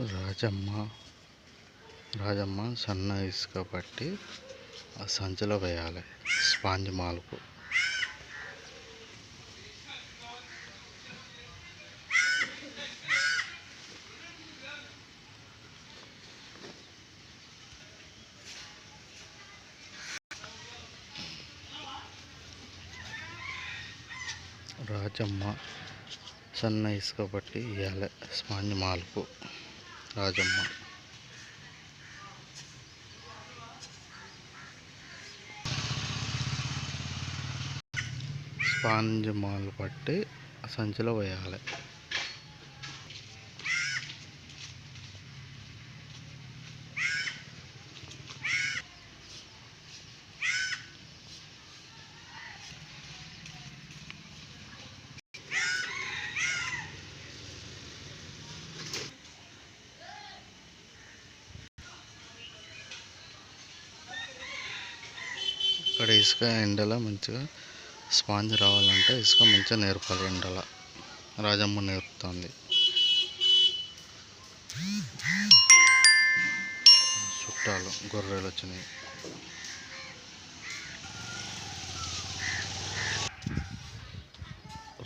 రాజమ్మ రాజమ్మ సన్న ఇసుక పట్టి ఆ సంచిలో వేయాలి స్పాంజ్ మాల్కు రాజమ్మ సన్న ఇసుక పట్టి ఇవ్వాలి స్పాంజ్ మాల్కు రాజమ్మ. స్పాంజ్ మాల్ పట్టి సంచిలో వేయాలి. ఇక్కడ ఇసుక ఎండలో మంచిగా స్పాంజ్ రావాలంటే ఇసుక మంచిగా నేర్పాలి ఎండల. రాజమ్మ నేర్పుతుంది. చుట్టాలు గొర్రెలు వచ్చినాయి.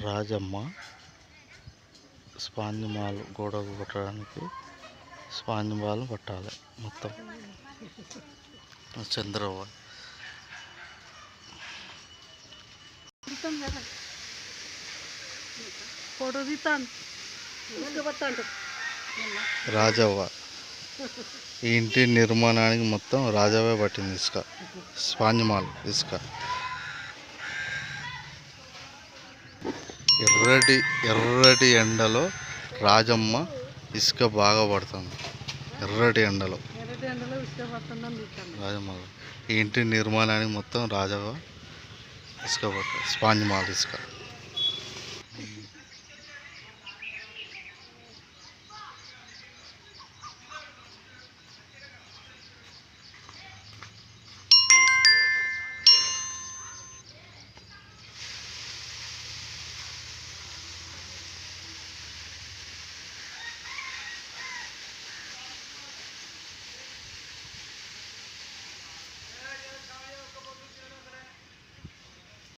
రాజమ్మ స్పాంజ్ మాల్ గోడకు కొట్టడానికి స్పాంజ్ మాల్ పట్టాలి మొత్తం. చంద్రబాబు. రాజవ్వ. ఈ ఇంటి నిర్మాణానికి మొత్తం రాజవ్వే పట్టింది ఇసుక. స్పాంజ్ మాల్ ఇసుక. ఎర్రటి ఎర్రటి ఎండలో రాజమ్మ ఇసుక బాగా పడుతుంది. ఎర్రటి ఎండలో. రాజమ్మ. ఈ ఇంటి నిర్మాణానికి మొత్తం రాజవ్వ ఇసుక స్పాంజ్ మాల్ ఇసుక